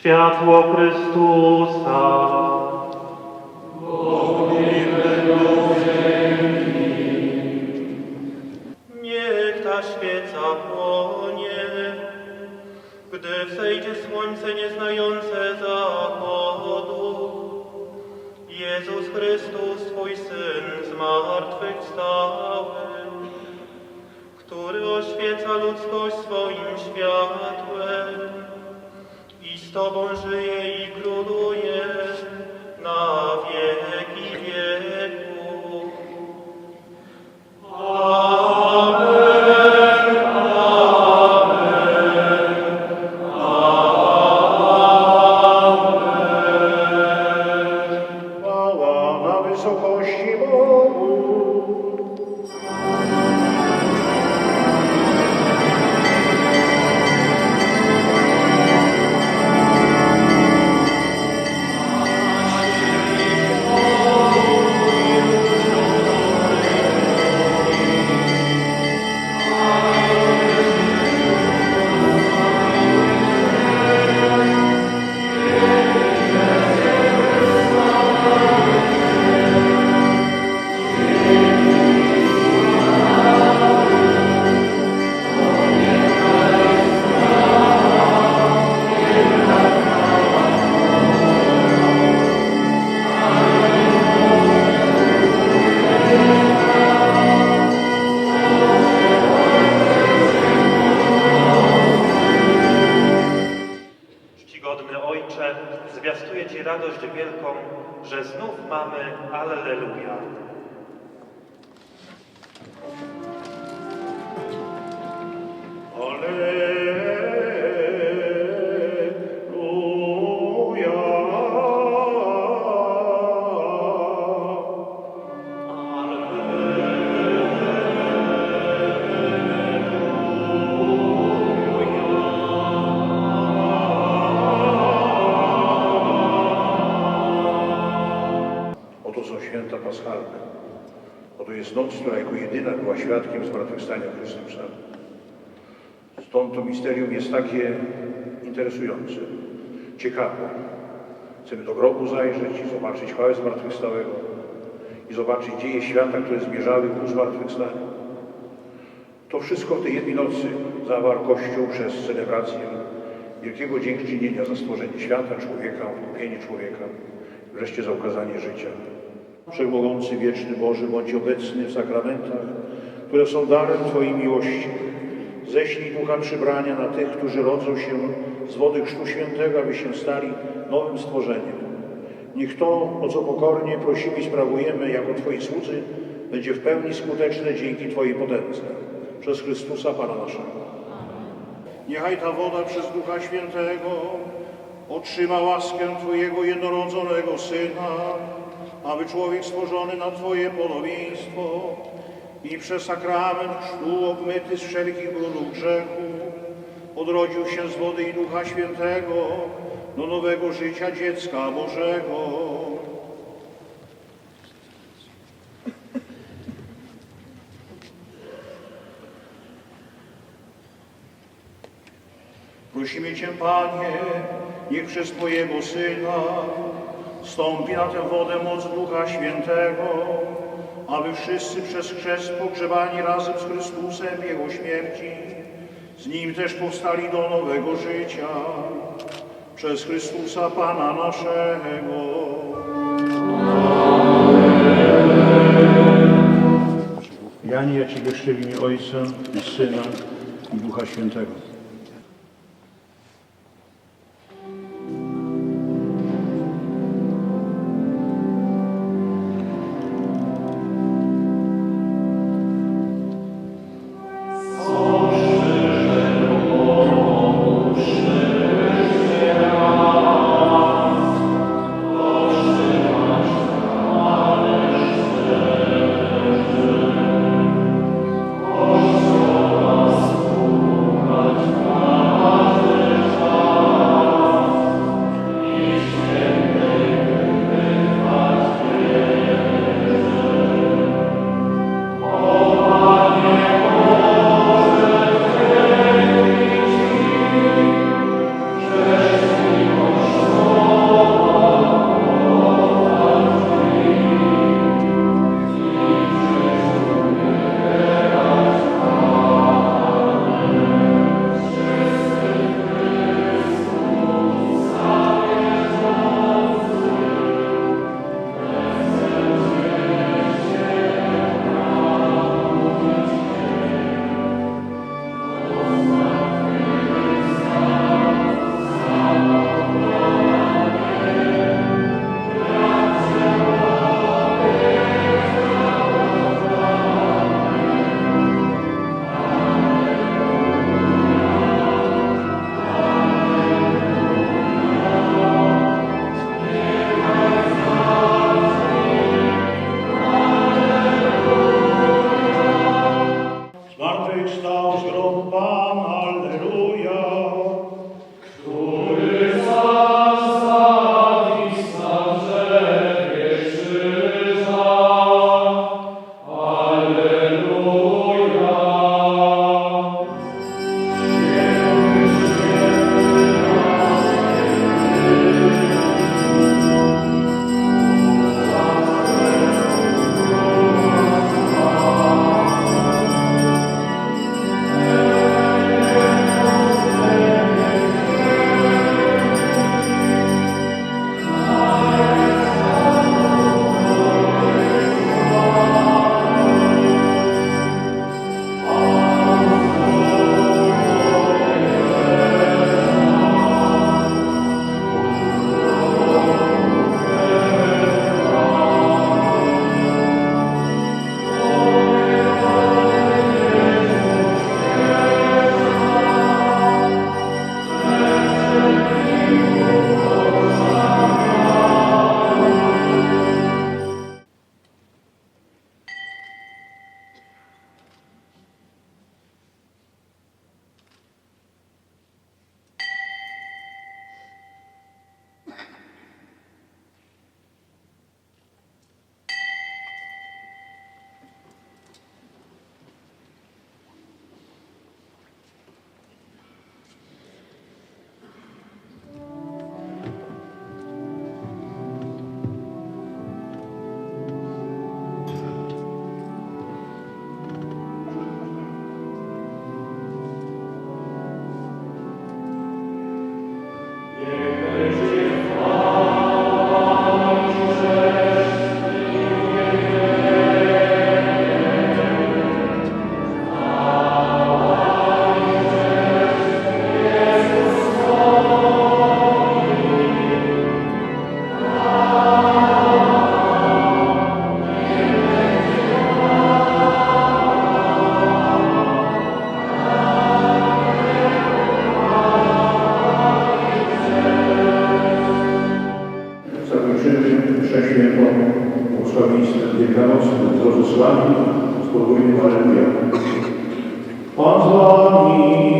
Światło Chrystusa. Niech ta świeca płonie, gdy wzejdzie słońce nieznające zachodu. Jezus Chrystus, Twój Syn, zmartwychwstały, który oświeca ludzkość swoim światłem z Tobą żyje i króluje Czcigodny Ojcze, zwiastuję Ci radość wielką, że znów mamy Alleluja. Oto jest noc, która jako jedyna była świadkiem zmartwychwstania Chrystusa. Stąd to misterium jest takie interesujące, ciekawe. Chcemy do grobu zajrzeć i zobaczyć chwałę zmartwychwstałego i zobaczyć dzieje świata, które zmierzały ku zmartwychwstaniu. To wszystko w tej jednej nocy zawarł Kościół przez celebrację wielkiego dziękczynienia za stworzenie świata, człowieka, odkupienie człowieka, wreszcie za ukazanie życia. Wszechmogący, wieczny Boże, bądź obecny w sakramentach, które są darem Twojej miłości. Ześlij ducha przybrania na tych, którzy rodzą się z wody Chrztu Świętego, aby się stali nowym stworzeniem. Niech to, o co pokornie prosimy i sprawujemy jako Twoi słudzy, będzie w pełni skuteczne dzięki Twojej potędze. Przez Chrystusa Pana naszego. Niechaj ta woda przez Ducha Świętego otrzyma łaskę Twojego jednorodzonego Syna, aby człowiek stworzony na Twoje podobieństwo i przez sakrament chrztu obmyty z wszelkich brudów grzechu odrodził się z wody i Ducha Świętego do nowego życia dziecka Bożego. Prosimy Cię, Panie, niech przez Twojego Syna stąpi na tę wodę moc Ducha Świętego, aby wszyscy przez chrzest pogrzebani razem z Chrystusem w Jego śmierci, z Nim też powstali do nowego życia. Przez Chrystusa Pana naszego. Janie, ja Ciebie chrzczę w imię Ojca i Syna i Ducha Świętego. wielkanocnym towarzyszami spróbujmy Alleluja. Pan z Wami.